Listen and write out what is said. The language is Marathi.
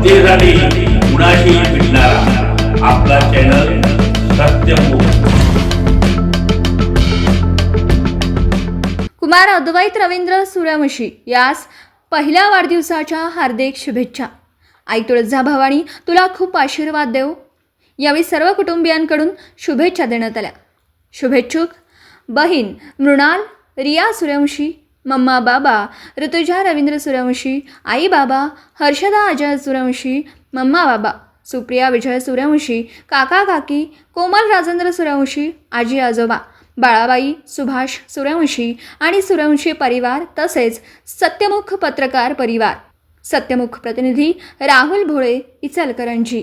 जनतेसाठी कुणाशी भेटणारा आपला चॅनल सत्यमुख कुमार अद्वैत रवींद्र सूर्यवंशी यास पहिल्या वाढदिवसाच्या हार्दिक शुभेच्छा. आई तुळजा भवानी तुला खूप आशीर्वाद देव यावेळी सर्व कुटुंबियांकडून शुभेच्छा देण्यात आल्या. शुभेच्छुक बहीण मृणाल रिया सूर्यवंशी मम्मा बाबा ऋतुजा रवींद्र सूर्यवंशी आई बाबा हर्षदा अजय सूर्यवंशी मम्मा बाबा सुप्रिया विजय सूर्यवंशी काका काकी कोमल राजेंद्र सूर्यवंशी आजी आजोबा बाळाबाई सुभाष सूर्यवंशी आणि सूर्यवंशी परिवार तसेच सत्यमुख पत्रकार परिवार. सत्यमुख प्रतिनिधी राहुल भोळे इचलकरंजी.